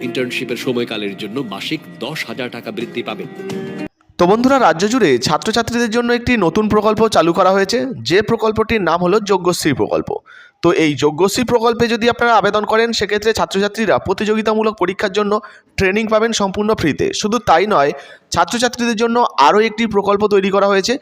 ইন্টার্নশিপের সময়কালের জন্য মাসিক দশ হাজার টাকা বৃত্তি পাবেন। তো বন্ধুরা, রাজ্য জুড়ে ছাত্রছাত্রীদের জন্য একটি নতুন প্রকল্প চালু করা হয়েছে। যে প্রকল্পটির নাম হলো যজ্ঞশ্রী প্রকল্প। তো এই যজ্ঞশ্রী প্রকল্পে যদি আপনারা আবেদন করেন, সেক্ষেত্রে ছাত্রছাত্রীরা প্রতিযোগিতামূলক পরীক্ষার জন্য ট্রেনিং পাবেন সম্পূর্ণ ফ্রিতে। শুধু তাই নয়, ছাত্রছাত্রীদের জন্য আরও একটি প্রকল্প তৈরি করা হয়েছে।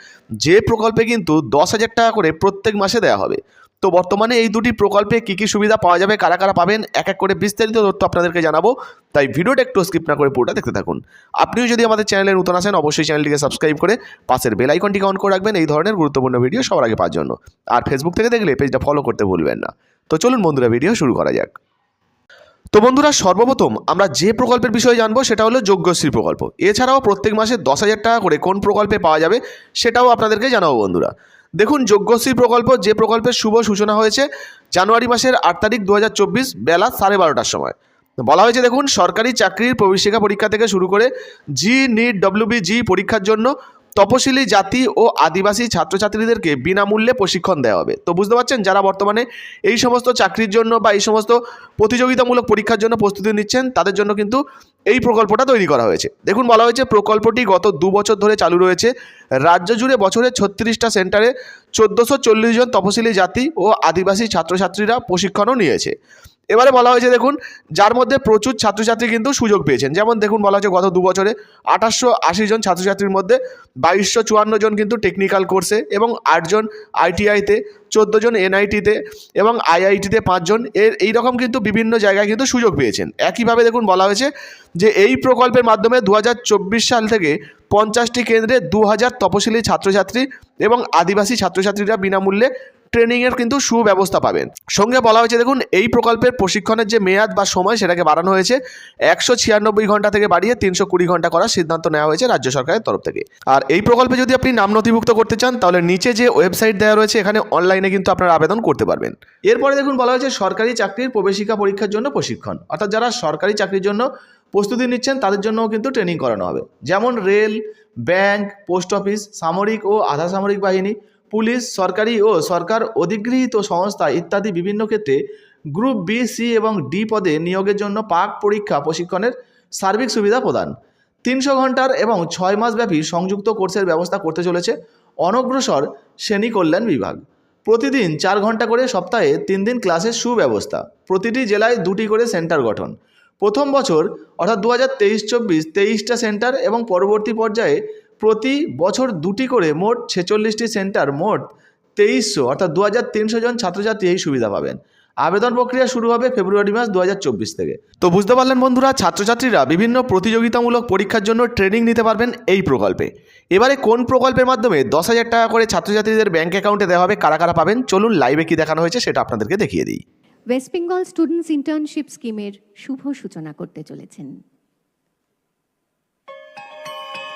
যে প্রকল্পে কিন্তু দশ হাজার টাকা করে প্রত্যেক মাসে দেওয়া হবে। তো বর্তমানে এই দুটি প্রকল্পে কী কী সুবিধা পাওয়া যাবে, কারা কারা পাবেন, এক এক করে বিস্তারিত তথ্য আপনাদেরকে জানাব। তাই ভিডিওটা একটু স্কিপ না করে পুরোটা দেখতে থাকুন। আপনিও যদি আমাদের চ্যানেলে নতুন আসেন, অবশ্যই চ্যানেলটিকে সাবস্ক্রাইব করে পাশের বেল আইকনটিকে অন করে রাখবেন এই ধরনের গুরুত্বপূর্ণ ভিডিও সবার আগে পাওয়ার জন্য। আর ফেসবুক থেকে দেখলে পেজটা ফলো করতে ভুলবেন না। তো চলুন বন্ধুরা ভিডিও শুরু করা যাক। তো বন্ধুরা, সর্বপ্রথম আমরা যে প্রকল্পের বিষয়ে জানব, সেটা হলো যোগ্যশ্রী প্রকল্প। এছাড়াও প্রত্যেক মাসে দশ হাজার টাকা করে কোন প্রকল্পে পাওয়া যাবে, সেটাও আপনাদেরকে জানাব বন্ধুরা। দেখুন যোগ্যশ্রী প্রকল্প যে প্রকল্পের শুভ সূচনা হয়েছে জানুয়ারি মাসের আট তারিখ দু হাজার চব্বিশ বেলা সাড়ে বারোটার সময়। বলা হয়েছে, দেখুন, সরকারি চাকরির প্রবেশিকা পরীক্ষা থেকে শুরু করে জি নিট ডব্লিউবি জি পরীক্ষার জন্য তপশিলি জাতি ও আদিবাসী ছাত্রছাত্রীদেরকে বিনামূল্যে প্রশিক্ষণ দেওয়া হবে। তো বুঝতে পারছেন? যারা বর্তমানে এই সমস্ত চাকরির জন্য বা এই সমস্ত প্রতিযোগিতামূলক পরীক্ষার জন্য প্রস্তুতি নিচ্ছেন, তাদের জন্য কিন্তু এই প্রকল্পটা তৈরি করা হয়েছে। দেখুন, বলা হয়েছে প্রকল্পটি গত দু বছর ধরে চালু রয়েছে। রাজ্য জুড়ে বছরে ছত্রিশটা সেন্টারে চোদ্দোশো জন তপশিলি জাতি ও আদিবাসী ছাত্রছাত্রীরা প্রশিক্ষণও নিয়েছে। এবারে বলা হয়েছে, দেখুন, যার মধ্যে প্রচুর ছাত্রছাত্রী কিন্তু সুযোগ পেয়েছেন। যেমন দেখুন, বলা হয়েছে, গত দু বছরে আঠাশশো আশি জন ছাত্রছাত্রীর মধ্যে বাইশশো চুয়ান্ন জন কিন্তু টেকনিক্যাল কোর্সে এবং আটজন আইটিআইতে চোদ্দ জন এনআইটিতে এবং আইআইটিতে পাঁচজন এর এইরকম কিন্তু বিভিন্ন জায়গায় কিন্তু সুযোগ পেয়েছেন। একইভাবে দেখুন, বলা হয়েছে যে এই প্রকল্পের মাধ্যমে দু হাজার চব্বিশ সাল থেকে পঞ্চাশটি কেন্দ্রে দু হাজার তপশিলি ছাত্রছাত্রী এবং আদিবাসী ছাত্রছাত্রীরা বিনামূল্যে ট্রেনিংয়ের কিন্তু সুব্যবস্থা পাবেন। সঙ্গে বলা হয়েছে, দেখুন, এই প্রকল্পের প্রশিক্ষণের যে মেয়াদ বা সময় সেটাকে বাড়ানো হয়েছে, একশো ছিয়ানব্বই ঘণ্টা থেকে বাড়িয়ে তিনশো কুড়ি ঘণ্টা করার সিদ্ধান্ত নেওয়া হয়েছে রাজ্য সরকারের তরফ থেকে। আর এই প্রকল্পে যদি আপনি নাম নথিভুক্ত করতে চান, তাহলে নিচে যে ওয়েবসাইট দেওয়া রয়েছে, এখানে অনলাইনে কিন্তু আপনারা আবেদন করতে পারবেন। এরপরে দেখুন, বলা হয়েছে, সরকারি চাকরির প্রবেশিকা পরীক্ষার জন্য প্রশিক্ষণ। অর্থাৎ যারা সরকারি চাকরির জন্য প্রস্তুতি নিচ্ছেন, তাদের জন্যও কিন্তু ট্রেনিং করানো হবে। যেমন রেল, ব্যাংক, পোস্ট অফিস, সামরিক ও আধা সামরিক বাহিনী পুলিশ, সরকারি ও সরকার অধিগৃহীত সংস্থা ইত্যাদি বিভিন্ন ক্ষেত্রে গ্রুপ বি, সি এবং ডি পদে নিয়োগের জন্য পাক পরীক্ষা প্রশিক্ষণের সার্বিক সুবিধা প্রদান। তিনশো ঘণ্টার এবং ছয় মাসব্যাপী সংযুক্ত কোর্সের ব্যবস্থা করতে চলেছে অনগ্রসর শ্রেণি কল্যাণ বিভাগ। প্রতিদিন চার ঘণ্টা করে সপ্তাহে তিন দিন ক্লাসের সুব্যবস্থা। প্রতিটি জেলায় দুটি করে সেন্টার গঠন। প্রথম বছর, অর্থাৎ দু হাজার তেইশ, চব্বিশ, তেইশটা সেন্টার এবং পরবর্তী পর্যায়ে প্রতি বছর দুটি করে মোট ছেচল্লিশটি সেন্টার মোট তেইশশো, অর্থাৎ দু হাজার তিনশো জন ছাত্রছাত্রী এই সুবিধা পাবেন। আবেদন প্রক্রিয়া শুরু হবে ফেব্রুয়ারি মাস দু হাজার চব্বিশ থেকে। তো বুঝতে পারলেন বন্ধুরা, ছাত্রছাত্রীরা বিভিন্ন প্রতিযোগিতামূলক পরীক্ষার জন্য ট্রেনিং নিতে পারবেন এই প্রকল্পে। এবারে কোন প্রকল্পের মাধ্যমে দশ হাজার টাকা করে ছাত্রছাত্রীদের ব্যাঙ্ক অ্যাকাউন্টে দেওয়া হবে, কারা কারা পাবেন, চলুন লাইভে কি দেখানো হয়েছে সেটা আপনাদেরকে দেখিয়ে দিই। ওয়েস্ট বেঙ্গল স্টুডেন্টস ইন্টার্নশিপ স্কিমের শুভ সূচনা করতে চলেছেন।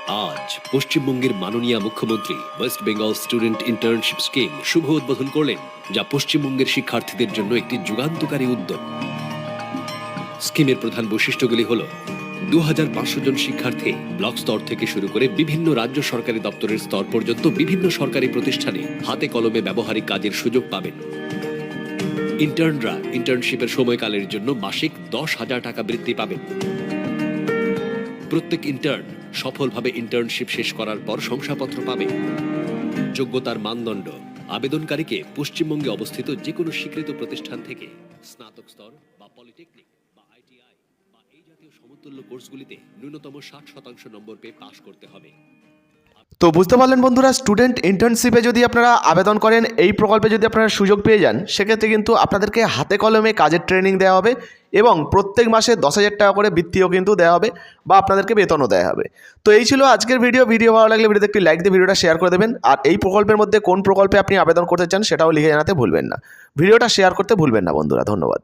আজ পশ্চিমবঙ্গের মাননীয় মুখ্যমন্ত্রী West Bengal student internship scheme শুভ উদ্বোধন করলেন যা পশ্চিমবঙ্গের শিক্ষার্থীদের জন্য একটি যুগান্তকারী উদ্যোগ। স্কিমের প্রধান বৈশিষ্ট্যগুলি হল দু হাজার পাঁচশো জন শিক্ষার্থী ব্লক স্তর থেকে শুরু করে বিভিন্ন রাজ্য সরকারি দপ্তরের স্তর পর্যন্ত বিভিন্ন সরকারি প্রতিষ্ঠানে হাতে কলমে ব্যবহারিক কাজের সুযোগ পাবেন। ইন্টার্নরা ইন্টার্নশিপের সময়কালের জন্য মাসিক দশ হাজার টাকা বৃত্তি পাবেন। প্রত্যেক ইন্টার্ন সফলভাবে ইন্টার্নশিপ শেষ করার পর শংসাপত্র পাবে। যোগ্যতার মানদণ্ড, আবেদনকারীকে পশ্চিমবঙ্গে অবস্থিত যে কোনো স্বীকৃত প্রতিষ্ঠান থেকে। স্নাতক স্তর বা পলিটেকনিক বা আইটিআই বা এই জাতীয় সমতুল্য কোর্সগুলিতে ন্যূনতম ষাট শতাংশ নম্বর পেয়ে পাশ করতে হবে। তো বুঝতে পারলেন বন্ধুরা স্টুডেন্ট ইন্টার্নশিপে যদি আপনারা আবেদন করেন, এই প্রকল্পে যদি আপনারা সুযোগ পেয়ে যান, সেক্ষেত্রে কিন্তু আপনাদেরকে হাতে কলমে কাজের ট্রেনিং দেওয়া হবে এবং প্রত্যেক মাসে দশ হাজার টাকা করে বৃত্তিও কিন্তু দেওয়া হবে বা আপনাদেরকে বেতনও দেওয়া হবে। তো এই ছিল আজকের ভিডিও ভিডিও ভালো লাগলে ভিডিওতে একটি লাইক দিয়ে ভিডিওটা শেয়ার করে দেবেন। আর এই প্রকল্পের মধ্যে কোন প্রকল্পে আপনি আবেদন করতে চান, সেটাও লিখে জানাতে ভুলবেন না। ভিডিওটা শেয়ার করতে ভুলবেন না বন্ধুরা, ধন্যবাদ।